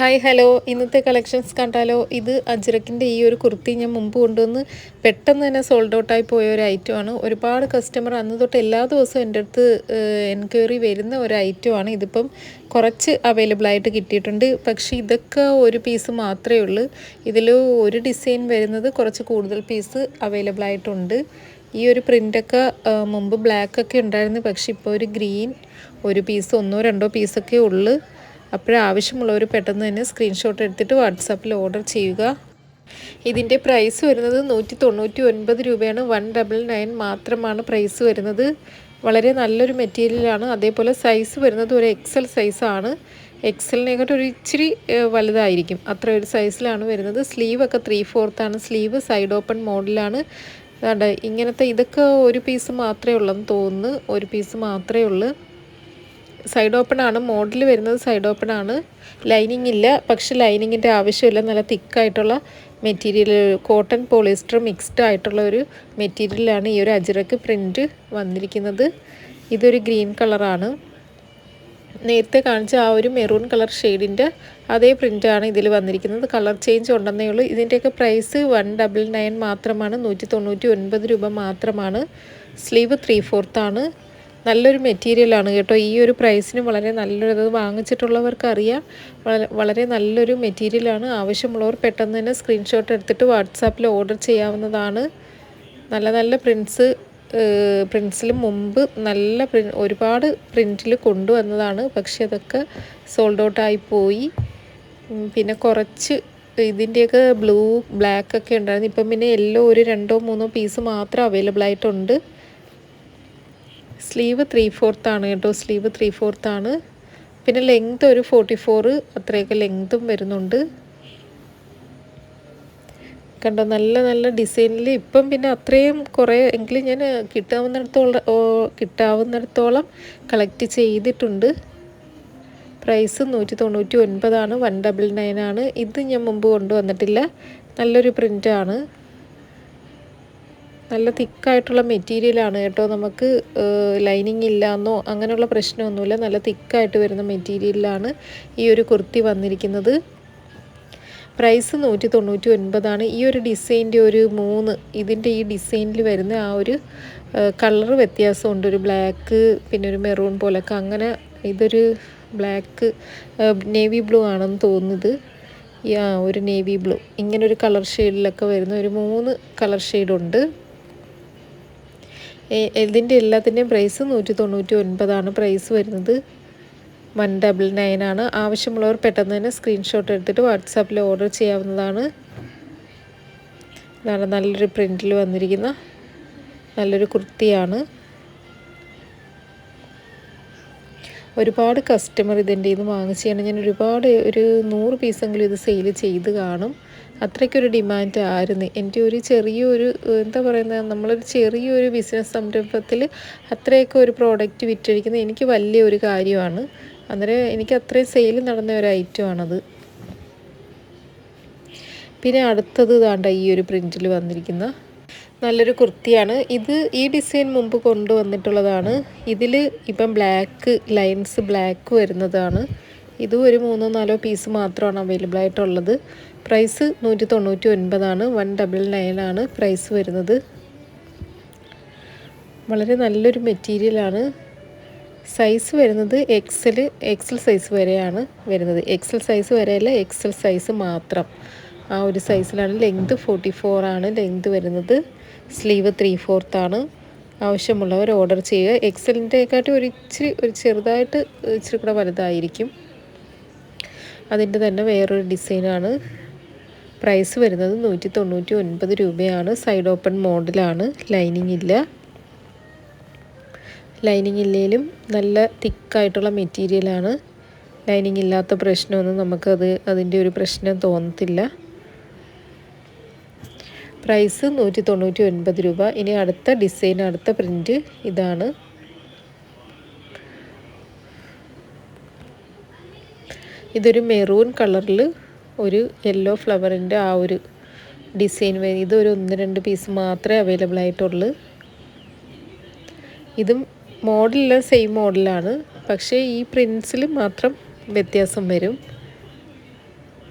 Hi hello. ഇന്നത്തെ collections കണ്ടാലോ? ഇത് അജ്രക്കിന്റെ ഈ ഒരു കുർത്തി ഞാൻ മുമ്പ് കൊണ്ടുവന്ന് പെട്ടെന്ന് തന്നെ സോൾഡ് ഔട്ടായി പോയ ഒരു ഐറ്റമാണ് ഒരുപാട് കസ്റ്റമർ അന്ന് തൊട്ട് എല്ലാ ദിവസവും എന്റെ അടുത്ത് എൻക്വയറി വരുന്ന ഒരു ഐറ്റമാണ് ഇതിപ്പം കുറച്ച് അവൈലബിൾ ആയിട്ട് കിട്ടിയിട്ടുണ്ട്. പക്ഷേ ഇതൊക്കെ ഒരു പീസ് മാത്രമേ ഉള്ളൂ. ഇതിൽ ഒരു ഡിസൈൻ വരുന്നത് കുറച്ച് കൂടുതൽ പീസ് അവൈലബിൾ ആയിട്ടുണ്ട്. ഈ ഒരു പ്രിന്റൊക്കെ മുമ്പ് ബ്ലാക്ക് ഒക്കെ ഉണ്ടായിരുന്നു. പക്ഷേ ഇപ്പോൾ ഒരു ഗ്രീൻ ഒരു പീസ് ഒന്നോ രണ്ടോ പീസൊക്കെ ഉള്ളു. അപ്പോഴാവശ്യമുള്ളവർ പെട്ടെന്ന് തന്നെ സ്ക്രീൻഷോട്ട് എടുത്തിട്ട് വാട്സാപ്പിൽ ഓർഡർ ചെയ്യുക. ഇതിന്റെ പ്രൈസ് വരുന്നത് നൂറ്റി തൊണ്ണൂറ്റി ഒൻപത് രൂപയാണ്. വൺ ഡബിൾ നയൻ മാത്രമാണ് പ്രൈസ് വരുന്നത്. വളരെ നല്ലൊരു മെറ്റീരിയലാണ് അതേപോലെ സൈസ് വരുന്നത് ഒരു എക്സൽ സൈസാണ് എക്സലിനെക്കാട്ടൊരു ഇച്ചിരി വലുതായിരിക്കും. അത്ര ഒരു സൈസിലാണ് വരുന്നത്. സ്ലീവ് ഒക്കെ ത്രീ ഫോർത്താണ് സ്ലീവ് സൈഡ് ഓപ്പൺ മോഡലാണ് ഇങ്ങനത്തെ ഇതൊക്കെ ഒരു പീസ് മാത്രമേ ഉള്ളൂ എന്ന് തോന്നുന്നു. ഒരു പീസ് മാത്രമേ ഉള്ളൂ. സൈഡ് ഓപ്പൺ ആണ്. മോഡൽ വരുന്നത് സൈഡ് ഓപ്പൺ ആണ്. ലൈനിങ് ഇല്ല. പക്ഷെ ലൈനിങ്ങിന്റെ ആവശ്യമില്ല. നല്ല തിക്കായിട്ടുള്ള മെറ്റീരിയൽ കോട്ടൺ പോളിസ്റ്റർ മിക്സ്ഡ് ആയിട്ടുള്ള ഒരു മെറ്റീരിയലാണ് ഈ ഒരു അജിറക്ക് പ്രിന്റ് വന്നിരിക്കുന്നത്. ഇതൊരു ഗ്രീൻ കളറാണ് നേരത്തെ കാണിച്ച ആ ഒരു മെറൂൺ കളർ ഷെയ്ഡിന്റെ അതേ പ്രിന്റാണ് ഇതിൽ വന്നിരിക്കുന്നത്. കളർ ചേഞ്ച് ഉണ്ടെന്നേ ഉള്ളൂ. ഇതിന്റെയൊക്കെ പ്രൈസ് വൺ ഡബിൾ നയൻ മാത്രമാണ്. നൂറ്റി തൊണ്ണൂറ്റി ഒൻപത് രൂപ മാത്രമാണ്. സ്ലീവ് ത്രീ ഫോർത്താണ് നല്ലൊരു മെറ്റീരിയലാണ് കേട്ടോ. ഈ ഒരു പ്രൈസിന് വളരെ നല്ലൊരു വാങ്ങിച്ചിട്ടുള്ളവർക്ക് അറിയാം വളരെ നല്ലൊരു മെറ്റീരിയലാണ് ആവശ്യമുള്ളവർ പെട്ടെന്ന് തന്നെ സ്ക്രീൻഷോട്ട് എടുത്തിട്ട് വാട്സാപ്പിൽ ഓർഡർ ചെയ്യാവുന്നതാണ്. നല്ല നല്ല പ്രിൻസ് പ്രിൻസിൽ മുമ്പ് നല്ല പ്രി ഒരുപാട് പ്രിന്റിൽ കൊണ്ടുവന്നതാണ്. പക്ഷേ അതൊക്കെ സോൾഡ് ഔട്ടായി പോയി. പിന്നെ കുറച്ച് ഇതിന്റെയൊക്കെ ബ്ലൂ ബ്ലാക്ക് ഒക്കെ ഉണ്ടായിരുന്നു. ഇപ്പം പിന്നെ യെല്ലോ ഒരു രണ്ടോ മൂന്നോ പീസ് മാത്രം അവൈലബിൾ ആയിട്ടുണ്ട്. സ്ലീവ് ത്രീ ആണ് കേട്ടോ. സ്ലീവ് ത്രീ ആണ്. പിന്നെ ലെങ്ത് ഒരു ഫോർട്ടി ഫോറ് അത്രയൊക്കെ ലെങ്തും വരുന്നുണ്ട്. കണ്ടോ നല്ല നല്ല ഡിസൈനിൽ ഇപ്പം പിന്നെ അത്രയും കുറേ എങ്കിലും ഞാൻ കിട്ടാവുന്നിടത്തോളം കിട്ടാവുന്നിടത്തോളം കളക്ട് ചെയ്തിട്ടുണ്ട്. പ്രൈസ് നൂറ്റി തൊണ്ണൂറ്റി ഒൻപതാണ് വൺ ഡബിൾ നയൻ ആണ്. ഇത് ഞാൻ മുമ്പ് കൊണ്ടുവന്നിട്ടില്ല. നല്ലൊരു പ്രിന്റാണ് നല്ല തിക്കായിട്ടുള്ള മെറ്റീരിയലാണ് കേട്ടോ. നമുക്ക് ലൈനിങ് ഇല്ലാന്നോ അങ്ങനെയുള്ള പ്രശ്നമൊന്നുമില്ല. നല്ല തിക്കായിട്ട് വരുന്ന മെറ്റീരിയലിലാണ് ഈ ഒരു കുർത്തി വന്നിരിക്കുന്നത്. പ്രൈസ് നൂറ്റി തൊണ്ണൂറ്റി ഒൻപതാണ് ഈ ഒരു ഡിസൈന്റെ ഒരു മൂന്ന് ഇതിന്റെ ഈ ഡിസൈനിൽ വരുന്ന ആ ഒരു കളർ വ്യത്യാസമുണ്ട്. ഒരു ബ്ലാക്ക് പിന്നെ ഒരു മെറൂൺ പോലൊക്കെ. അങ്ങനെ ഇതൊരു ബ്ലാക്ക് നേവി ബ്ലൂ ആണെന്ന് തോന്നുന്നത്. ഒരു നേവി ബ്ലൂ ഇങ്ങനൊരു കളർ ഷെയ്ഡിലൊക്കെ വരുന്ന ഒരു മൂന്ന് കളർ ഷെയ്ഡുണ്ട് ഇതിന്റെ എല്ലാത്തിന്റെയും പ്രൈസ് നൂറ്റി തൊണ്ണൂറ്റി ഒൻപതാണ് പ്രൈസ് വരുന്നത് വൺ ഡബിൾ നയൻ ആണ്. ആവശ്യമുള്ളവർ പെട്ടെന്ന് തന്നെ സ്ക്രീൻഷോട്ട് എടുത്തിട്ട് വാട്സാപ്പിൽ ഓർഡർ ചെയ്യാവുന്നതാണ്. ഇതാണ് നല്ലൊരു പ്രിന്റിൽ വന്നിരിക്കുന്ന നല്ലൊരു കുർത്തിയാണ്. ഒരുപാട് കസ്റ്റമർ ഇതിന്റെ ഇത് വാങ്ങിച്ചാണ് ഞാൻ ഒരുപാട് ഒരു നൂറ് പീസെങ്കിലും ഇത് സെയിൽ ചെയ്ത് കാണും. അത്രയ്ക്കൊരു ഡിമാൻഡ് ആയിരുന്നു. എന്റെ ഒരു ചെറിയൊരു എന്താ പറയുന്നത് നമ്മളൊരു ചെറിയൊരു ബിസിനസ് സംരംഭത്തിൽ അത്രയൊക്കെ ഒരു പ്രോഡക്റ്റ് വിറ്റഴിക്കുന്നത് എനിക്ക് വലിയൊരു കാര്യമാണ്. അന്നേരം എനിക്ക് അത്രയും സെയിൽ നടന്ന ഒരു ഐറ്റമാണത് പിന്നെ അടുത്തത് താണ്ട ഈ ഒരു പ്രിന്റിൽ വന്നിരിക്കുന്ന നല്ലൊരു കുർത്തിയാണ്. ഇത് ഈ ഡിസൈൻ മുമ്പ് കൊണ്ടുവന്നിട്ടുള്ളതാണ്. ഇതിൽ ഇപ്പം ബ്ലാക്ക് ലൈൻസ് ബ്ലാക്ക് വരുന്നതാണ്. ഇതും ഒരു മൂന്നോ നാലോ പീസ് മാത്രമാണ് അവൈലബിൾ ആയിട്ടുള്ളത്. പ്രൈസ് നൂറ്റി തൊണ്ണൂറ്റി ഒൻപതാണ് വൺ ഡബിൾ നയൻ ആണ് പ്രൈസ് വരുന്നത്. വളരെ നല്ലൊരു മെറ്റീരിയലാണ്. സൈസ് വരുന്നത് എക്സൽ എക്സൽ സൈസ് വരെയാണ് വരുന്നത്. എക്സൽ സൈസ് വരെയല്ല എക്സൽ സൈസ് മാത്രം. ആ ഒരു സൈസിലാണ് ലെങ്ത് ഫോർട്ടി ഫോർ ആണ് ലെങ്ത് വരുന്നത്. സ്ലീവ് ത്രീ ആണ്. ആവശ്യമുള്ളവർ ഓർഡർ ചെയ്യുക. എക്സലിന്റെക്കാട്ടി ഒരു ഇച്ചിരി ഒരു ചെറുതായിട്ട് ഇച്ചിരി കൂടെ വലുതായിരിക്കും. അതിന്റെ തന്നെ വേറൊരു ഡിസൈനാണ് പ്രൈസ് വരുന്നത് നൂറ്റി തൊണ്ണൂറ്റി ഒൻപത് രൂപയാണ് സൈഡ് ഓപ്പൺ മോഡലാണ് ലൈനിങ് ഇല്ല. ലൈനിങ് ഇല്ലെങ്കിലും നല്ല തിക്കായിട്ടുള്ള മെറ്റീരിയലാണ് ലൈനിങ് ഇല്ലാത്ത പ്രശ്നമൊന്നും നമുക്കത് അതിന്റെ ഒരു പ്രശ്നം തോന്നത്തില്ല. പ്രൈസ് നൂറ്റി തൊണ്ണൂറ്റി ഒൻപത് രൂപ. ഇനി അടുത്ത ഡിസൈൻ അടുത്ത പ്രിന്റ് ഇതാണ്. ഇതൊരു മെറൂൺ കളറിൽ ഒരു യെല്ലോ ഫ്ലവറിന്റെ ആ ഒരു ഡിസൈൻ വരും ഇതൊരു ഒന്ന് രണ്ട് പീസ് മാത്രമേ അവൈലബിൾ ആയിട്ടുള്ളൂ. ഇതും മോഡലില്ല സെയിം മോഡലാണ് പക്ഷേ ഈ പ്രിൻസിൽ മാത്രം വ്യത്യാസം വരും.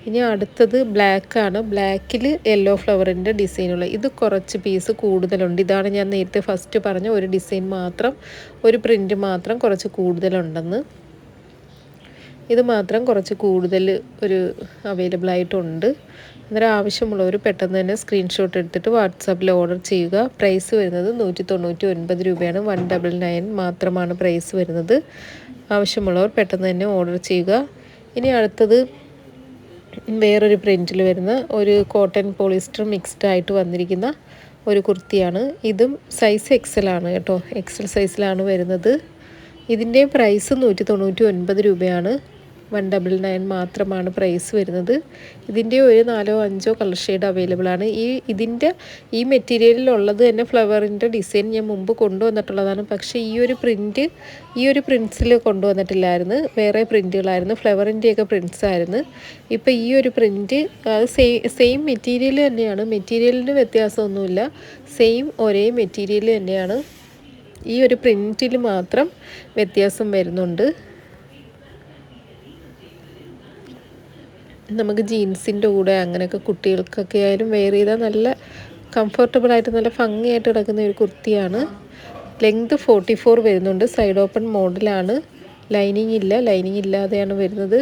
ഇനി അടുത്തത് ബ്ലാക്കാണ് ബ്ലാക്കിൽ യെല്ലോ ഫ്ലവറിന്റെ ഡിസൈനുള്ള ഇത് കുറച്ച് പീസ് കൂടുതലുണ്ട്. ഇതാണ് ഞാൻ നേരത്തെ ഫസ്റ്റ് പറഞ്ഞ ഒരു ഡിസൈൻ മാത്രം ഒരു പ്രിന്റ് മാത്രം കുറച്ച് കൂടുതലുണ്ടെന്ന്. ഇത് മാത്രം കുറച്ച് കൂടുതൽ ഒരു അവൈലബിൾ ആയിട്ടുണ്ട്. അന്നേരം ആവശ്യമുള്ളവർ പെട്ടെന്ന് തന്നെ സ്ക്രീൻഷോട്ട് എടുത്തിട്ട് വാട്സാപ്പിൽ ഓർഡർ ചെയ്യുക. പ്രൈസ് വരുന്നത് നൂറ്റി തൊണ്ണൂറ്റി ഒൻപത് രൂപയാണ്. വൺ ഡബിൾ നയൻ മാത്രമാണ് പ്രൈസ് വരുന്നത്. ആവശ്യമുള്ളവർ പെട്ടെന്ന് തന്നെ ഓർഡർ ചെയ്യുക. ഇനി അടുത്തത് വേറൊരു പ്രിന്റിൽ വരുന്ന ഒരു കോട്ടൺ പോളിസ്റ്റർ മിക്സ്ഡ് ആയിട്ട് വന്നിരിക്കുന്ന ഒരു കുർത്തിയാണ്. ഇതും സൈസ് എക്സൽ ആണ് കേട്ടോ. എക്സൽ സൈസിലാണ് വരുന്നത്. ഇതിന്റെ പ്രൈസ് നൂറ്റി തൊണ്ണൂറ്റി ഒൻപത് രൂപയാണ്. വൺ ഡബിൾ നയൻ മാത്രമാണ് പ്രൈസ് വരുന്നത്. ഇതിന്റെ ഒരു നാലോ അഞ്ചോ കളർ ഷെയ്ഡ് അവൈലബിൾ ആണ്. ഈ ഇതിന്റെ ഈ മെറ്റീരിയലിലുള്ളത് തന്നെ ഫ്ലവറിന്റെ ഡിസൈൻ ഞാൻ മുമ്പ് കൊണ്ടുവന്നിട്ടുള്ളതാണ്. പക്ഷേ ഈ ഒരു പ്രിന്റ് ഈ ഒരു പ്രിൻസിൽ കൊണ്ടുവന്നിട്ടില്ലായിരുന്നു. വേറെ പ്രിന്റുകളായിരുന്നു ഫ്ലവറിന്റെയൊക്കെ പ്രിൻസ് ആയിരുന്നു. ഇപ്പോൾ ഈ ഒരു പ്രിന്റ് സെയിം സെയിം മെറ്റീരിയൽ തന്നെയാണ്. മെറ്റീരിയലിന് വ്യത്യാസമൊന്നുമില്ല. സെയിം ഒരേ മെറ്റീരിയൽ തന്നെയാണ്. ഈ ഒരു പ്രിന്റിൽ മാത്രം വ്യത്യാസം വരുന്നുണ്ട്. നമുക്ക് ജീൻസിന്റെ കൂടെ അങ്ങനെയൊക്കെ കുട്ടികൾക്കൊക്കെ ആയാലും വെയർ ചെയ്താൽ നല്ല കംഫർട്ടബിൾ ആയിട്ട് നല്ല ഭംഗിയായിട്ട് കിടക്കുന്ന ഒരു കുർത്തിയാണ്. ലെങ്ത് ഫോർട്ടി ഫോർ വരുന്നുണ്ട് സൈഡ് ഓപ്പൺ മോഡലാണ് ലൈനിങ് ഇല്ല. ലൈനിങ് ഇല്ലാതെയാണ് വരുന്നത്.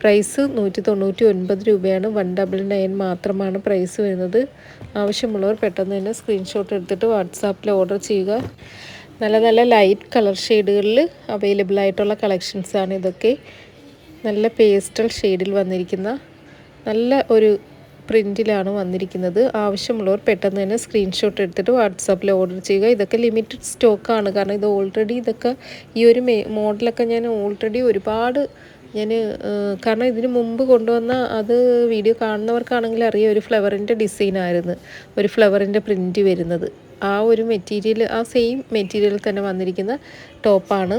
പ്രൈസ് നൂറ്റി തൊണ്ണൂറ്റി ഒൻപത് രൂപയാണ്. വൺ ഡബിൾ നയൻ മാത്രമാണ് പ്രൈസ് വരുന്നത്. ആവശ്യമുള്ളവർ പെട്ടെന്ന് തന്നെ സ്ക്രീൻഷോട്ട് എടുത്തിട്ട് വാട്സാപ്പിൽ ഓർഡർ ചെയ്യുക. നല്ല നല്ല ലൈറ്റ് കളർ ഷെയ്ഡുകളിൽ അവൈലബിൾ ആയിട്ടുള്ള കളക്ഷൻസാണ് ഇതൊക്കെ. നല്ല പേസ്റ്റൽ ഷെയ്ഡിൽ വന്നിരിക്കുന്ന നല്ല ഒരു പ്രിന്റിലാണ് വന്നിരിക്കുന്നത്. ആവശ്യമുള്ളവർ പെട്ടെന്ന് തന്നെ സ്ക്രീൻഷോട്ട് എടുത്തിട്ട് വാട്സാപ്പിൽ ഓർഡർ ചെയ്യുക. ഇതൊക്കെ ലിമിറ്റഡ് സ്റ്റോക്കാണ് കാരണം ഇത് ഓൾറെഡി ഇതൊക്കെ ഈ ഒരു മോഡലൊക്കെ ഞാൻ ഓൾറെഡി ഒരുപാട് ഞാൻ കാരണം ഇതിന് മുമ്പ് കൊണ്ടുവന്ന അത് വീഡിയോ കാണുന്നവർക്കാണെങ്കിൽ അറിയാം ഒരു ഫ്ലവറിന്റെ ഡിസൈനായിരുന്നു ഒരു ഫ്ലവറിന്റെ പ്രിന്റ് വരുന്നത്. ആ ഒരു മെറ്റീരിയൽ ആ സെയിം മെറ്റീരിയൽ തന്നെ വന്നിരിക്കുന്ന ടോപ്പാണ്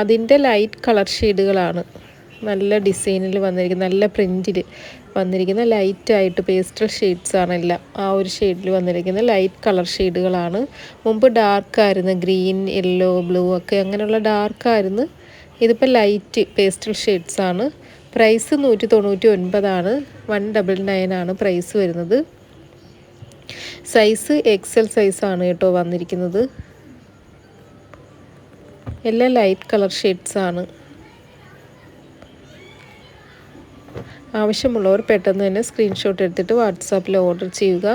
അതിന്റെ ലൈറ്റ് കളർ ഷെയ്ഡുകളാണ് നല്ല ഡിസൈനിൽ വന്നിരിക്കുന്ന നല്ല പ്രിന്റിൽ വന്നിരിക്കുന്ന ലൈറ്റായിട്ട് പേസ്റ്റൽ ഷെയ്ഡ്സ് ആണ് എല്ലാം. ആ ഒരു ഷെയ്ഡിൽ വന്നിരിക്കുന്ന ലൈറ്റ് കളർ ഷെയ്ഡുകളാണ് മുമ്പ് ഡാർക്കായിരുന്നു ഗ്രീൻ യെല്ലോ ബ്ലൂ ഒക്കെ അങ്ങനെയുള്ള ഡാർക്കായിരുന്നു ഇതിപ്പോൾ ലൈറ്റ് പേസ്റ്റൽ ഷെയ്ഡ്സ് ആണ്. പ്രൈസ് നൂറ്റി തൊണ്ണൂറ്റി ഒൻപതാണ് വൺ ഡബിൾ നയൻ ആണ് പ്രൈസ് വരുന്നത്. സൈസ് എക്സൽ സൈസാണ് കേട്ടോ വന്നിരിക്കുന്നത്. എല്ലാം ലൈറ്റ് കളർ ഷെയ്ഡ്സ് ആണ്. ആവശ്യമുള്ളവർ പെട്ടെന്ന് തന്നെ സ്ക്രീൻഷോട്ട് എടുത്തിട്ട് വാട്സാപ്പിൽ ഓർഡർ ചെയ്യുക.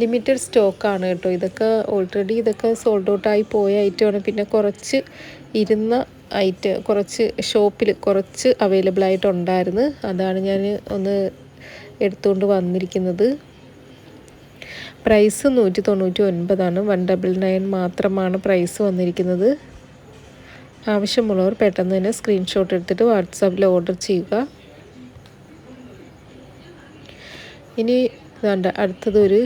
ലിമിറ്റഡ് സ്റ്റോക്കാണ് കേട്ടോ. ഇതൊക്കെ ഓൾറെഡി ഇതൊക്കെ സോൾഡ് ഔട്ടായി പോയ ഐറ്റമാണ് പിന്നെ കുറച്ച് ഇരുന്ന ഐറ്റം കുറച്ച് ഷോപ്പിൽ കുറച്ച് അവൈലബിൾ ആയിട്ടുണ്ടായിരുന്നു അതാണ് ഞാൻ ഒന്ന് എടുത്തുകൊണ്ട് വന്നിരിക്കുന്നത്. പ്രൈസ് നൂറ്റി തൊണ്ണൂറ്റി ഒൻപതാണ് വൺ ഡബിൾ നയൻ മാത്രമാണ് പ്രൈസ് വന്നിരിക്കുന്നത്. ആവശ്യമുള്ളവർ പെട്ടെന്ന് തന്നെ സ്ക്രീൻഷോട്ട് എടുത്തിട്ട് വാട്സാപ്പിൽ ഓർഡർ ചെയ്യുക. ഇനി വേണ്ട അടുത്തതൊരു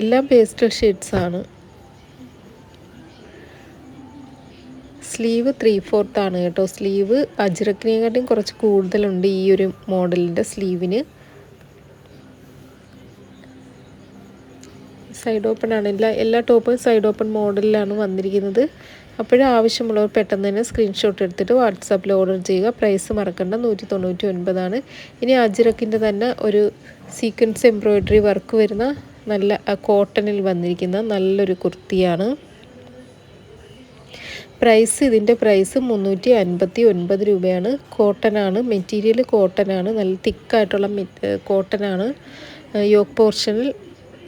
എല്ലാം പേസ്റ്റൽ ഷീറ്റ്സാണ്. സ്ലീവ് ത്രീ ഫോർത്താണ് കേട്ടോ. സ്ലീവ് അജ്രക്കിനെക്കാട്ടിയും കുറച്ച് കൂടുതലുണ്ട് ഈ ഒരു മോഡലിന്റെ സ്ലീവിന്. സൈഡ് ഓപ്പൺ ആണ്. എല്ലാ എല്ലാ ടോപ്പും സൈഡ് ഓപ്പൺ മോഡലിലാണ് വന്നിരിക്കുന്നത്. അപ്പോഴും ആവശ്യമുള്ളവർ പെട്ടെന്ന് തന്നെ സ്ക്രീൻഷോട്ട് എടുത്തിട്ട് വാട്സാപ്പിൽ ഓർഡർ ചെയ്യുക. പ്രൈസ് മറക്കണ്ട. നൂറ്റി തൊണ്ണൂറ്റി ഒൻപതാണ് ഇനി അജിറക്കിന്റെ തന്നെ ഒരു സീക്വൻസ് എംബ്രോയ്ഡറി വർക്ക് വരുന്ന നല്ല കോട്ടണിൽ വന്നിരിക്കുന്ന നല്ലൊരു കുർത്തിയാണ്. പ്രൈസ് ഇതിന്റെ പ്രൈസ് മുന്നൂറ്റി അൻപത്തി ഒൻപത് രൂപയാണ് കോട്ടനാണ് മെറ്റീരിയൽ കോട്ടനാണ് നല്ല തിക്കായിട്ടുള്ള കോട്ടനാണ് യോക്ക് പോർഷനിൽ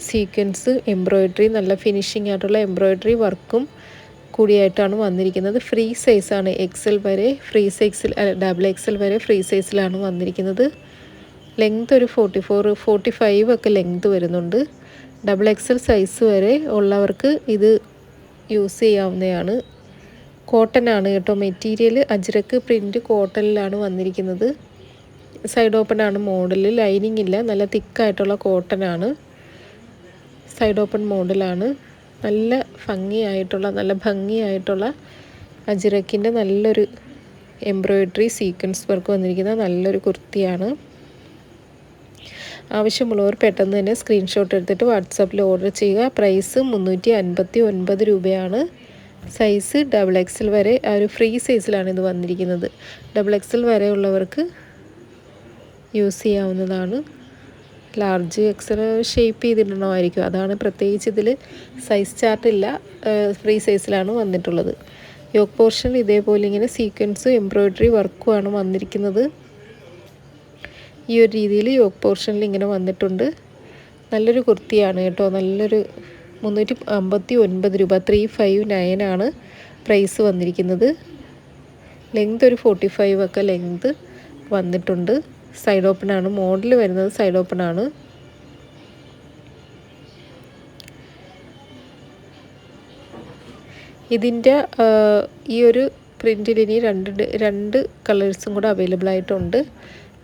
സീക്വൻസ് എംബ്രോയ്ഡറി നല്ല ഫിനിഷിംഗ് ആയിട്ടുള്ള എംബ്രോയ്ഡറി വർക്കും കൂടിയായിട്ടാണ് വന്നിരിക്കുന്നത്. ഫ്രീ സൈസാണ് എക്സൽ വരെ ഫ്രീ സൈസിൽ ഡബിൾ എക്സൽ വരെ ഫ്രീ സൈസിലാണ് വന്നിരിക്കുന്നത്. ലെങ്ത് ഒരു ഫോർട്ടി ഫോർ ഫോർട്ടി ഫൈവ് ഒക്കെ ലെങ്ത് വരുന്നുണ്ട്. ഡബിൾ എക്സൽ സൈസ് വരെ ഉള്ളവർക്ക് ഇത് യൂസ് ചെയ്യാവുന്നതാണ്. കോട്ടൺ ആണ് കേട്ടോ മെറ്റീരിയൽ അജ്രക്ക് പ്രിന്റ് കോട്ടണിലാണ് വന്നിരിക്കുന്നത്. സൈഡ് ഓപ്പൺ ആണ് മോഡൽ ലൈനിങ് ഇല്ല. നല്ല തിക്കായിട്ടുള്ള കോട്ടൺ ആണ്. സൈഡ് ഓപ്പൺ മോഡലാണ്. നല്ല ഭംഗിയായിട്ടുള്ള നല്ല ഭംഗിയായിട്ടുള്ള അജിറക്കിന്റെ നല്ലൊരു എംബ്രോയിഡറി സീക്വൻസ് വർക്ക് വന്നിരിക്കുന്ന നല്ലൊരു കുർത്തിയാണ്. ആവശ്യമുള്ളവർ പെട്ടെന്ന് തന്നെ സ്ക്രീൻഷോട്ട് എടുത്തിട്ട് വാട്സാപ്പിൽ ഓർഡർ ചെയ്യുക. പ്രൈസ് മുന്നൂറ്റി അൻപത്തി ഒൻപത് രൂപയാണ്. സൈസ് ഡബിൾ എക്സൽ വരെ ആ ഒരു ഫ്രീ സൈസിലാണ് ഇത് വന്നിരിക്കുന്നത്. ഡബിൾ എക്സൽ വരെ ഉള്ളവർക്ക് യൂസ് ചെയ്യാവുന്നതാണ്. ലാർജ് എക്സൽ ഷേപ്പ് ചെയ്തിടണമായിരിക്കും അതാണ് പ്രത്യേകിച്ച് ഇതിൽ സൈസ് ചാർട്ടില്ല ഫ്രീ സൈസിലാണ് വന്നിട്ടുള്ളത്. യോക്ക് പോർഷൻ ഇതേപോലെ ഇങ്ങനെ സീക്വൻസും എംബ്രോയ്ഡറി വർക്കുമാണ് വന്നിരിക്കുന്നത്. ഈ ഒരു രീതിയിൽ യോക്ക് പോർഷനിൽ ഇങ്ങനെ വന്നിട്ടുണ്ട്. നല്ലൊരു കുർത്തിയാണ് കേട്ടോ. നല്ലൊരു മുന്നൂറ്റി അമ്പത്തി ഒൻപത് രൂപ ത്രീ ഫൈവ് നയൻ ആണ് പ്രൈസ് വന്നിരിക്കുന്നത്. ലെങ്ത് ഒരു ഫോർട്ടി ഫൈവ് ഒക്കെ ലെങ്ത് വന്നിട്ടുണ്ട്. സൈഡ് ഓപ്പൺ ആണ്. മോഡൽ വരുന്നത് സൈഡ് ഓപ്പൺ ആണ്. ഇതിന്റെ ഈ ഒരു പ്രിന്റിൽ ഇനി രണ്ട് രണ്ട് കളേഴ്സും കൂടെ അവൈലബിൾ ആയിട്ടുണ്ട്.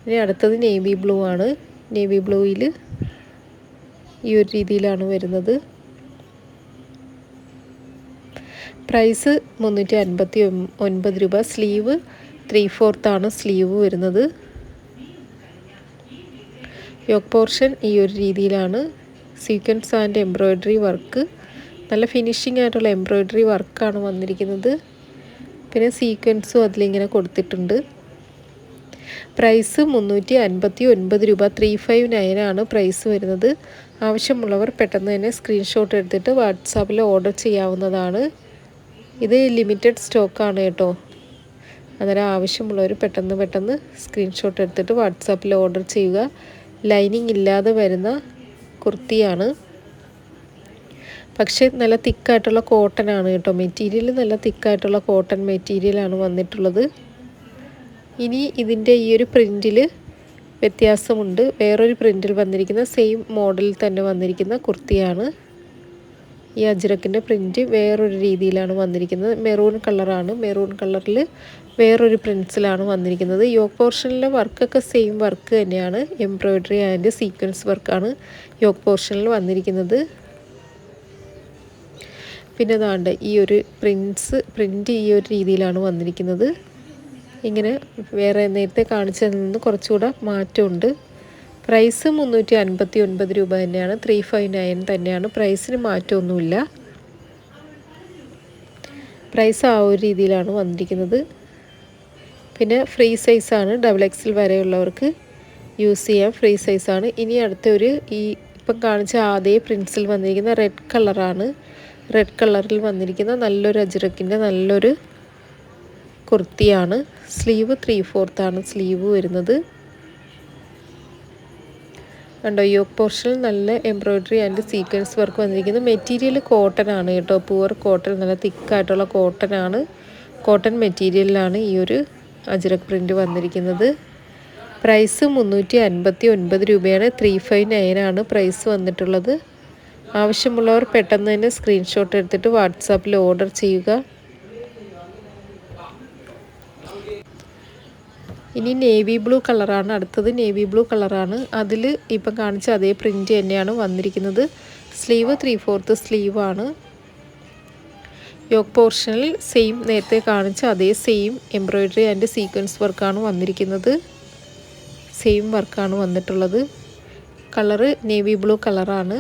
ഇനി അടുത്തത് നേവി ബ്ലൂ ആണ്. നേവി ബ്ലൂയിൽ ഈ ഒരു രീതിയിലാണ് വരുന്നത്. പ്രൈസ് മുന്നൂറ്റി അൻപത്തി ഒൻപത് രൂപ. സ്ലീവ് ത്രീ ഫോർത്താണ് സ്ലീവ് വരുന്നത്. യോക്ക് പോർഷൻ ഈ ഒരു രീതിയിലാണ് സീക്വൻസ് ആൻഡ് എംബ്രോയ്ഡറി വർക്ക് നല്ല ഫിനിഷിംഗ് ആയിട്ടുള്ള എംബ്രോയ്ഡറി വർക്കാണ് വന്നിരിക്കുന്നത്. പിന്നെ സീക്വൻസും അതിലിങ്ങനെ കൊടുത്തിട്ടുണ്ട്. പ്രൈസ് മുന്നൂറ്റി അൻപത്തി ഒൻപത് രൂപ ത്രീ ഫൈവ് നയനാണ് പ്രൈസ് വരുന്നത്. ആവശ്യമുള്ളവർ പെട്ടെന്ന് തന്നെ സ്ക്രീൻഷോട്ട് എടുത്തിട്ട് വാട്സാപ്പിൽ ഓർഡർ ചെയ്യാവുന്നതാണ്. ഇത് ലിമിറ്റഡ് സ്റ്റോക്കാണ് കേട്ടോ. അന്നേരം ആവശ്യമുള്ളവർ പെട്ടെന്ന് പെട്ടെന്ന് സ്ക്രീൻഷോട്ട് എടുത്തിട്ട് വാട്സാപ്പിൽ ഓർഡർ ചെയ്യുക. ലൈനിങ് ഇല്ലാതെ വരുന്ന കുർത്തിയാണ്. പക്ഷേ നല്ല തിക്കായിട്ടുള്ള കോട്ടൺ ആണ് കേട്ടോ. മെറ്റീരിയൽ നല്ല തിക്കായിട്ടുള്ള കോട്ടൺ മെറ്റീരിയലാണ് വന്നിട്ടുള്ളത്. ഇനി ഇതിന്റെ ഈ ഒരു പ്രിന്റിൽ വ്യത്യാസമുണ്ട്. വേറൊരു പ്രിന്റിൽ വന്നിരിക്കുന്ന സെയിം മോഡലിൽ തന്നെ വന്നിരിക്കുന്ന കുർത്തിയാണ്. ഈ അജ്രക്കിന്റെ പ്രിന്റ് വേറൊരു രീതിയിലാണ് വന്നിരിക്കുന്നത്. മെറൂൺ കളറാണ്. മെറൂൺ കളറിൽ വേറൊരു പ്രിൻസിലാണ് വന്നിരിക്കുന്നത്. യോക്ക് പോർഷനിലെ വർക്കൊക്കെ സെയിം വർക്ക് തന്നെയാണ്. എംബ്രോയ്ഡറി ആൻഡ് സീക്വൻസ് വർക്കാണ് യോക്ക് പോർഷനിൽ വന്നിരിക്കുന്നത്. പിന്നെ അതാണ്ട് ഈ ഒരു പ്രിൻസ് പ്രിന്റ് ഈ ഒരു രീതിയിലാണ് വന്നിരിക്കുന്നത്. ഇങ്ങനെ വേറെ നേരത്തെ കാണിച്ചതിൽ നിന്ന് കുറച്ചുകൂടെ മാറ്റമുണ്ട്. പ്രൈസ് മുന്നൂറ്റി അൻപത്തി ഒൻപത് രൂപ തന്നെയാണ്. ത്രീ ഫൈവ് നയൻ തന്നെയാണ്. പ്രൈസിന് മാറ്റമൊന്നുമില്ല. പ്രൈസ് ആ ഒരു രീതിയിലാണ് വന്നിരിക്കുന്നത്. പിന്നെ ഫ്രീ സൈസാണ് ഡബിൾ എക്സിൽ വരെയുള്ളവർക്ക് യൂസ് ചെയ്യാം. ഫ്രീ സൈസാണ് ഇനി അടുത്തൊരു ഈ ഇപ്പം കാണിച്ച ആദ്യ പ്രിൻസിൽ വന്നിരിക്കുന്ന റെഡ് കളറാണ് റെഡ് കളറിൽ വന്നിരിക്കുന്ന നല്ലൊരു അജ്രക്കിന്റെ നല്ലൊരു കുർത്തിയാണ്. സ്ലീവ് ത്രീ ഫോർത്താണ് സ്ലീവ് വരുന്നത്. കണ്ടോ യോക്ക് പോർഷനിൽ നല്ല എംബ്രോയ്ഡറി ആൻഡ് സീക്വൻസ് വർക്ക് വന്നിരിക്കുന്നത് മെറ്റീരിയൽ കോട്ടൺ ആണ് കേട്ടോ. പൂവർ കോട്ടൺ നല്ല തിക്കായിട്ടുള്ള കോട്ടൺ ആണ്. കോട്ടൺ മെറ്റീരിയലിലാണ് ഈ ഒരു അജ്രക് പ്രിന്റ് വന്നിരിക്കുന്നത്. പ്രൈസ് മുന്നൂറ്റി അൻപത്തി ഒൻപത് രൂപയാണ്. ത്രീ ഫൈവ് നയനാണ് പ്രൈസ് വന്നിട്ടുള്ളത്. ആവശ്യമുള്ളവർ പെട്ടെന്ന് തന്നെ സ്ക്രീൻഷോട്ട് എടുത്തിട്ട് വാട്സാപ്പിൽ ഓർഡർ ചെയ്യുക. ഇനി നേവി ബ്ലൂ കളറാണ്. അടുത്തത് നേവി ബ്ലൂ കളറാണ്. അതിൽ ഇപ്പം കാണിച്ച അതേ പ്രിന്റ് തന്നെയാണ് വന്നിരിക്കുന്നത്. സ്ലീവ് ത്രീ ഫോർത്ത് സ്ലീവാണ്. യോക്ക് പോർഷനിൽ സെയിം നേരത്തെ കാണിച്ച അതേ സെയിം എംബ്രോയ്ഡറി ആൻഡ് സീക്വൻസ് വർക്കാണ് വന്നിരിക്കുന്നത്. സെയിം വർക്കാണ് വന്നിട്ടുള്ളത്. കളറ് നേവി ബ്ലൂ കളറാണ്.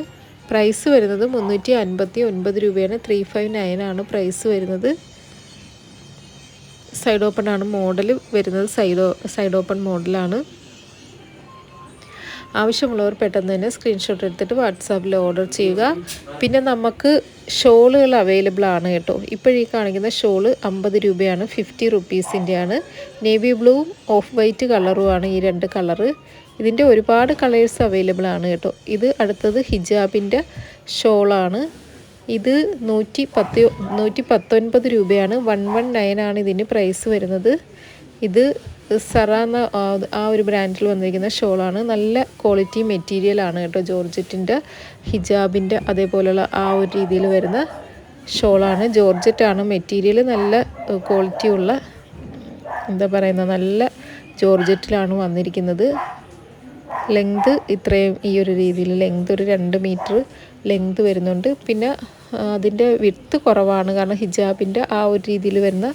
പ്രൈസ് വരുന്നത് മുന്നൂറ്റി അൻപത്തി ഒൻപത് രൂപയാണ്. ത്രീ ഫൈവ് നയൻ ആണ് പ്രൈസ് വരുന്നത്. സൈഡ് ഓപ്പൺ ആണ് മോഡൽ വരുന്നത്. സൈഡ് സൈഡ് ഓപ്പൺ മോഡലാണ്. ആവശ്യമുള്ളവർ പെട്ടെന്ന് തന്നെ സ്ക്രീൻഷോട്ട് എടുത്തിട്ട് വാട്സാപ്പിൽ ഓർഡർ ചെയ്യുക. പിന്നെ നമുക്ക് ഷോളുകൾ അവൈലബിൾ ആണ് കേട്ടോ. ഇപ്പോഴീ കാണിക്കുന്ന ഷോൾ അമ്പത് രൂപയാണ് ഫിഫ്റ്റി റുപ്പീസിന്റെയാണ് നേവി ബ്ലൂവും ഓഫ് വൈറ്റ് കളറുമാണ് ഈ രണ്ട് കളറ് ഇതിന്റെ ഒരുപാട് കളേഴ്സ് അവൈലബിൾ ആണ് കേട്ടോ. ഇത് അടുത്തത് ഹിജാബിന്റെ ഷോളാണ്. ഇത് നൂറ്റി പത്ത് നൂറ്റി പത്തൊൻപത് രൂപയാണ്. വൺ വൺ നയനാണ് ഇതിന് പ്രൈസ് വരുന്നത്. ഇത് സറ എന്ന ആ- ഒരു ബ്രാൻഡിൽ വന്നിരിക്കുന്ന ഷോളാണ്. നല്ല ക്വാളിറ്റി മെറ്റീരിയൽ ആണ് കേട്ടോ ജോർജറ്റിന്റെ ഹിജാബിന്റെ അതേപോലെയുള്ള ആ ഒരു രീതിയിൽ വരുന്ന ഷോളാണ്. ജോർജറ്റാണ് മെറ്റീരിയൽ നല്ല ക്വാളിറ്റിയുള്ള എന്താ പറയുന്നത് നല്ല ജോർജറ്റിലാണ് വന്നിരിക്കുന്നത്. ലെങ്ത് ഇത്രയും ഈ ഒരു രീതിയിൽ ലെങ്ത് ഒരു രണ്ട് മീറ്റർ ലെങ്ത് വരുന്നുണ്ട്. പിന്നെ അതിന്റെ വിത്ത് കുറവാണ് കാരണം ഹിജാബിന്റെ ആ ഒരു രീതിയിൽ വരുന്ന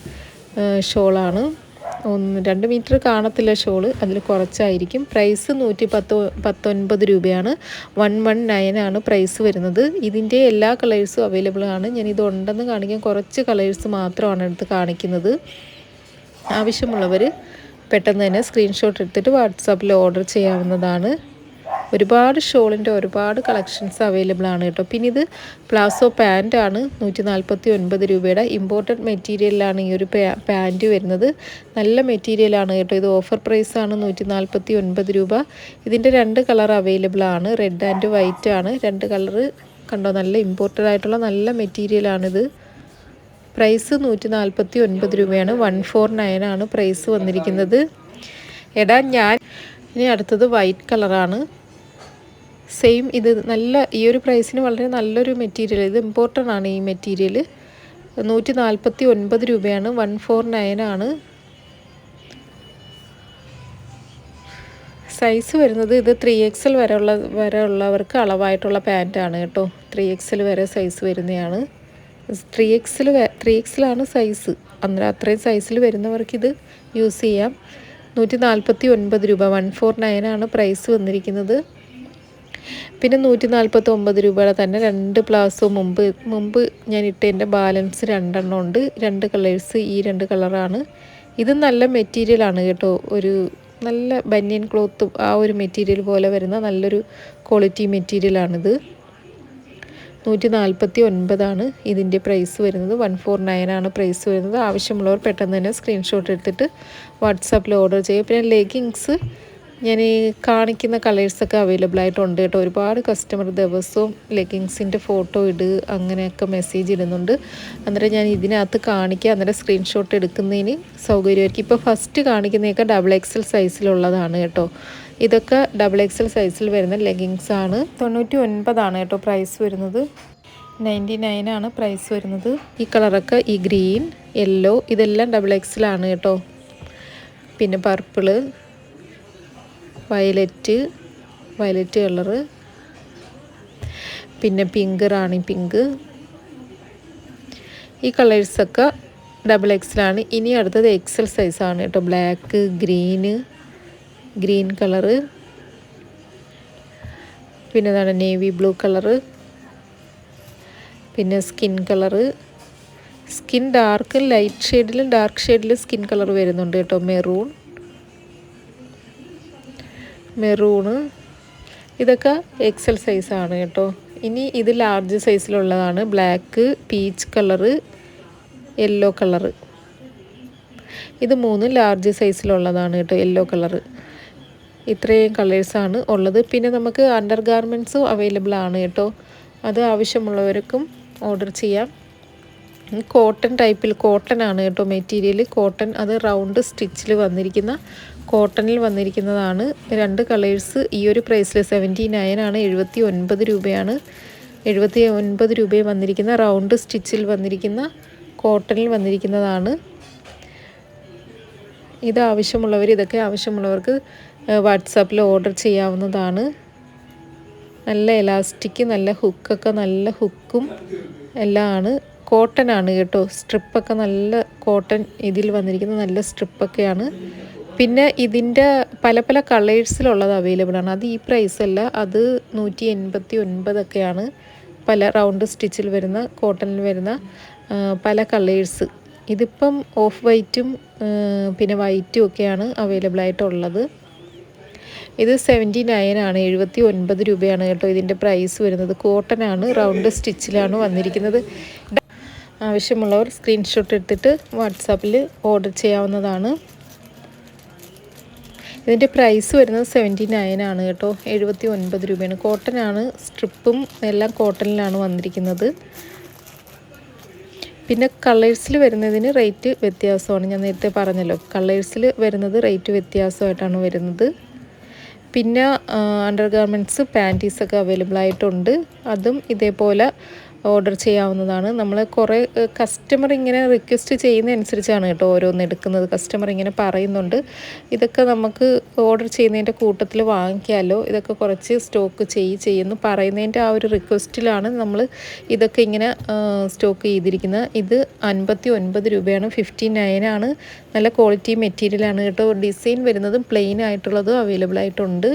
ഷോളാണ്. ഒന്ന് രണ്ട് മീറ്റർ കാണത്തില്ല ഷോൾ അതിൽ കുറച്ചായിരിക്കും. പ്രൈസ് നൂറ്റി പത്ത് പത്തൊൻപത് രൂപയാണ്. വൺ വൺ നയൻ ആണ് പ്രൈസ് വരുന്നത്. ഇതിന്റെ എല്ലാ കളേഴ്സും അവൈലബിൾ ആണ്. ഞാൻ ഇത് ഉണ്ടെന്ന് കാണിക്കാൻ കുറച്ച് കളേഴ്സ് മാത്രമാണ് എടുത്ത് കാണിക്കുന്നത്. ആവശ്യമുള്ളവർ പെട്ടെന്ന് തന്നെ സ്ക്രീൻഷോട്ട് എടുത്തിട്ട് വാട്സാപ്പിൽ ഓർഡർ ചെയ്യാവുന്നതാണ്. ഒരുപാട് ഷോളിന്റെ ഒരുപാട് കളക്ഷൻസ് അവൈലബിൾ ആണ് കേട്ടോ. പിന്നെ ഇത് പ്ലാസോ പാന്റ് ആണ്. നൂറ്റി നാൽപ്പത്തി ഒൻപത് രൂപയുടെ ഇമ്പോർട്ടന്റ് മെറ്റീരിയലിലാണ് ഈ ഒരു പാന്റ് വരുന്നത്. നല്ല മെറ്റീരിയലാണ് കേട്ടോ. ഇത് ഓഫർ പ്രൈസ് ആണ് നൂറ്റി നാൽപ്പത്തി ഒൻപത് രൂപ. ഇതിന്റെ രണ്ട് കളർ അവൈലബിൾ ആണ്. റെഡ് ആൻഡ് വൈറ്റ് ആണ്. രണ്ട് കളറ് കണ്ടോ? നല്ല ഇമ്പോർട്ടഡ് ആയിട്ടുള്ള നല്ല മെറ്റീരിയലാണിത് പ്രൈസ് നൂറ്റി നാൽപ്പത്തി ഒൻപത് രൂപയാണ്. വൺ ഫോർ നയൻ ആണ് പ്രൈസ് വന്നിരിക്കുന്നത്. എടാ ഞാൻ ഇനി അടുത്തത് വൈറ്റ് കളറാണ്. സെയിം ഇത് നല്ല ഈ ഒരു പ്രൈസിന് വളരെ നല്ലൊരു മെറ്റീരിയൽ. ഇത് ഇമ്പോർട്ടന്റ് ആണ് ഈ മെറ്റീരിയൽ നൂറ്റി നാൽപ്പത്തി ഒൻപത് രൂപയാണ്. വൺ ഫോർ നയൻ ആണ് സൈസ് വരുന്നത് ഇത് ത്രീ എക്സൽ വരെ ഉള്ള വരെ ഉള്ളവർക്ക് അളവായിട്ടുള്ള പാന്റാണ് കേട്ടോ. ത്രീ എക്സൽ വരെ സൈസ് വരുന്നതാണ്. ത്രീ എക്സിൽ ത്രീ എക്സിലാണ് സൈസ് അന്നേരം അത്രയും സൈസിൽ വരുന്നവർക്ക് ഇത് യൂസ് ചെയ്യാം. നൂറ്റി നാൽപ്പത്തി ഒൻപത് രൂപ. വൺ ഫോർ നയൻ ആണ് പ്രൈസ് വന്നിരിക്കുന്നത്. പിന്നെ നൂറ്റി നാൽപ്പത്തി ഒമ്പത് രൂപയുടെ തന്നെ രണ്ട് പ്ലാസോ മുമ്പ് മുമ്പ് ഞാൻ ഇട്ടതിന്റെ ബാലൻസ് രണ്ടെണ്ണം ഉണ്ട്. രണ്ട് കളേഴ്സ് ഈ രണ്ട് കളറാണ്. ഇത് നല്ല മെറ്റീരിയലാണ് കേട്ടോ. ഒരു നല്ല ബനിയൻ ക്ലോത്ത് ആ ഒരു മെറ്റീരിയൽ പോലെ വരുന്ന നല്ലൊരു ക്വാളിറ്റി മെറ്റീരിയലാണിത് നൂറ്റി നാൽപ്പത്തി ഒൻപതാണ് ഇതിന്റെ പ്രൈസ് വരുന്നത്. വൺ ഫോർ നയൻ ആണ് പ്രൈസ് വരുന്നത്. ആവശ്യമുള്ളവർ പെട്ടെന്ന് തന്നെ സ്ക്രീൻഷോട്ട് എടുത്തിട്ട് വാട്സാപ്പിൽ ഓർഡർ ചെയ്യുക. പിന്നെ ലെഗിങ്സ് ഞാൻ ഈ കാണിക്കുന്ന കളേഴ്സൊക്കെ അവൈലബിൾ ആയിട്ടുണ്ട് കേട്ടോ. ഒരുപാട് കസ്റ്റമർ ദിവസവും ലെഗിങ്സിന്റെ ഫോട്ടോ ഇട് അങ്ങനെയൊക്കെ മെസ്സേജ് ഇടുന്നുണ്ട്. അന്നേരം ഞാൻ ഇതിനകത്ത് കാണിക്കുക അന്നേരം സ്ക്രീൻഷോട്ട് എടുക്കുന്നതിന് സൗകര്യമായിരിക്കും. ഇപ്പോൾ ഫസ്റ്റ് കാണിക്കുന്നതൊക്കെ ഡബിൾ എക്സൽ സൈസിലുള്ളതാണ് കേട്ടോ. ഇതൊക്കെ ഡബിൾ എക്സൽ സൈസിൽ വരുന്ന ലെഗിങ്സ് ആണ്. തൊണ്ണൂറ്റി ഒൻപതാണ് കേട്ടോ പ്രൈസ് വരുന്നത്. നയന്റി നയൻ ആണ് പ്രൈസ് വരുന്നത്. ഈ കളറൊക്കെ ഈ ഗ്രീൻ യെല്ലോ ഇതെല്ലാം ഡബിൾ എക്സലാണ് കേട്ടോ. പിന്നെ പർപ്പിൾ വയലറ്റ് വയലറ്റ് കളറ്. പിന്നെ പിങ്ക് റാണി പിങ്ക്. ഈ കളേഴ്സൊക്കെ ഡബിൾ എക്സലാണ്. ഇനി അടുത്തത് എക്സൽ സൈസാണ് കേട്ടോ. Black green green colour. പിന്നെ എന്താണ് നേവി ബ്ലൂ കളറ്. പിന്നെ skin colour. Skin dark light ഷെയ്ഡിലും dark ഷെയ്ഡിലും സ്കിൻ കളർ വരുന്നുണ്ട് കേട്ടോ. മെറൂൺ. മെറൂണ്. ഇതൊക്കെ എക്സൽ സൈസാണ് കേട്ടോ. ഇനി ഇത് large സൈസിലുള്ളതാണ് black peach colour yellow colour ഇത് മൂന്ന് ലാർജ് സൈസിലുള്ളതാണ് കേട്ടോ യെല്ലോ കളറ് ഇത്രയും കളേഴ്സാണ് ഉള്ളത്. പിന്നെ നമുക്ക് അണ്ടർ ഗാർമെന്റ്സും അവൈലബിൾ ആണ് കേട്ടോ. അത് ആവശ്യമുള്ളവർക്കും ഓർഡർ ചെയ്യാം. കോട്ടൺ ടൈപ്പിൽ കോട്ടൺ ആണ് കേട്ടോ മെറ്റീരിയൽ കോട്ടൺ അത് റൗണ്ട് സ്റ്റിച്ചിൽ വന്നിരിക്കുന്ന കോട്ടണിൽ വന്നിരിക്കുന്നതാണ്. രണ്ട് കളേഴ്സ് ഈ ഒരു പ്രൈസിൽ സെവന്റി നയൻ ആണ് എഴുപത്തി ഒൻപത് രൂപയാണ്. എഴുപത്തി ഒൻപത് രൂപയും വന്നിരിക്കുന്ന റൗണ്ട് സ്റ്റിച്ചിൽ വന്നിരിക്കുന്ന കോട്ടണിൽ വന്നിരിക്കുന്നതാണ്. ഇത് ആവശ്യമുള്ളവർ ഇതൊക്കെ ആവശ്യമുള്ളവർക്ക് വാട്സാപ്പിൽ ഓർഡർ ചെയ്യാവുന്നതാണ്. നല്ല എലാസ്റ്റിക് നല്ല ഹുക്കൊക്കെ നല്ല ഹുക്കും എല്ലാം ആണ്. കോട്ടൺ ആണ് കേട്ടോ. സ്ട്രിപ്പൊക്കെ നല്ല കോട്ടൺ ഇതിൽ വന്നിരിക്കുന്ന നല്ല സ്ട്രിപ്പൊക്കെയാണ്. പിന്നെ ഇതിന്റെ പല പല കളേഴ്സിലുള്ളത് അവൈലബിൾ ആണ്. അത് ഈ പ്രൈസ് അല്ല. അത് നൂറ്റി എൺപത്തി ഒൻപതൊക്കെയാണ് പല റൗണ്ട് സ്റ്റിച്ചിൽ വരുന്ന കോട്ടണിൽ വരുന്ന പല കളേഴ്സ്. ഇതിപ്പം ഓഫ് വൈറ്റും പിന്നെ വൈറ്റും ഒക്കെയാണ് അവൈലബിൾ ആയിട്ടുള്ളത്. ഇത് സെവന്റി നയൻ ആണ്. എഴുപത്തി ഒൻപത് രൂപയാണ് കേട്ടോ ഇതിന്റെ പ്രൈസ് വരുന്നത്. കോട്ടൺ ആണ് റൗണ്ട് സ്റ്റിച്ചിലാണ് വന്നിരിക്കുന്നത്. ആവശ്യമുള്ളവർ സ്ക്രീൻഷോട്ട് എടുത്തിട്ട് വാട്സാപ്പിൽ ഓർഡർ ചെയ്യാവുന്നതാണ്. ഇതിന്റെ പ്രൈസ് വരുന്നത് സെവന്റി നയൻ ആണ് കേട്ടോ. എഴുപത്തി ഒൻപത് രൂപയാണ്. കോട്ടൺ ആണ് സ്ട്രിപ്പും എല്ലാം കോട്ടണിലാണ് വന്നിരിക്കുന്നത്. പിന്നെ കളേഴ്സിൽ വരുന്നതിന് റേറ്റ് വ്യത്യാസമാണ്. ഞാൻ നേരത്തെ പറഞ്ഞല്ലോ കളേഴ്സിൽ വരുന്നത് റേറ്റ് വ്യത്യാസമായിട്ടാണ് വരുന്നത്. പിന്നെ അണ്ടർ ഗാർമെന്റ്സ് പാന്റീസൊക്കെ അവൈലബിൾ ആയിട്ടുണ്ട്. അതും ഇതേപോലെ ഓർഡർ ചെയ്യാവുന്നതാണ്. നമ്മൾ കുറേ കസ്റ്റമർ ഇങ്ങനെ റിക്വസ്റ്റ് ചെയ്യുന്ന അനുസരിച്ചാണ് കേട്ടോ ഓരോന്ന് എടുക്കുന്നത്. കസ്റ്റമർ ഇങ്ങനെ പറയുന്നുണ്ട്. ഇതൊക്കെ നമുക്ക് ഓർഡർ ചെയ്യുന്നതിന്റെ കൂട്ടത്തിൽ വാങ്ങിക്കാമല്ലോ ഇതൊക്കെ കുറച്ച് സ്റ്റോക്ക് ചെയ്യ് ചെയ്യുന്നു. പറയുന്നതിന്റെ ആ ഒരു റിക്വസ്റ്റിലാണ് നമ്മൾ ഇതൊക്കെ ഇങ്ങനെ സ്റ്റോക്ക് ചെയ്തിരിക്കുന്നത്. ഇത് അൻപത്തി ഒൻപത് രൂപയാണ്. ഫിഫ്റ്റി നയനാണ് നല്ല ക്വാളിറ്റി മെറ്റീരിയലാണ് കേട്ടോ. ഡിസൈൻ വരുന്നതും പ്ലെയിൻ ആയിട്ടുള്ളതും അവൈലബിൾ ആയിട്ടുണ്ട്.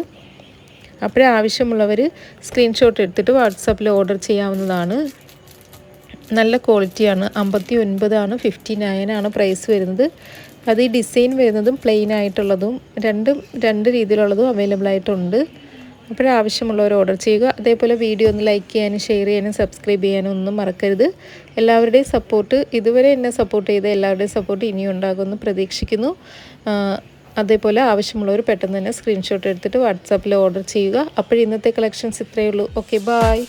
അപ്പോഴേ ആവശ്യമുള്ളവർ സ്ക്രീൻഷോട്ട് എടുത്തിട്ട് വാട്സാപ്പിൽ ഓർഡർ ചെയ്യാവുന്നതാണ്. നല്ല ക്വാളിറ്റിയാണ് അമ്പത്തി ഒൻപതാണ് ഫിഫ്റ്റി നയനാണ് പ്രൈസ് വരുന്നത്. അത് ഈ ഡിസൈൻ വരുന്നതും പ്ലെയിൻ ആയിട്ടുള്ളതും രണ്ടും രണ്ട് രീതിയിലുള്ളതും അവൈലബിൾ ആയിട്ടുണ്ട്. അപ്പോഴാവശ്യമുള്ളവർ ഓർഡർ ചെയ്യുക. അതേപോലെ വീഡിയോ ഒന്ന് ലൈക്ക് ചെയ്യാനും ഷെയർ ചെയ്യാനും സബ്സ്ക്രൈബ് ചെയ്യാനും ഒന്നും മറക്കരുത്. എല്ലാവരുടെയും സപ്പോർട്ട് ഇതുവരെ എന്നെ സപ്പോർട്ട് ചെയ്ത എല്ലാവരുടെയും സപ്പോർട്ട് ഇനിയും ഉണ്ടാകുമെന്ന് പ്രതീക്ഷിക്കുന്നു. അതേപോലെ ആവശ്യമുള്ളവർ പെട്ടെന്ന് തന്നെ സ്ക്രീൻഷോട്ട് എടുത്തിട്ട് വാട്സാപ്പിൽ ഓർഡർ ചെയ്യുക. അപ്പോൾ ഇന്നത്തെ കളക്ഷൻസ് ഇത്രയേ ഉള്ളൂ. Okay bye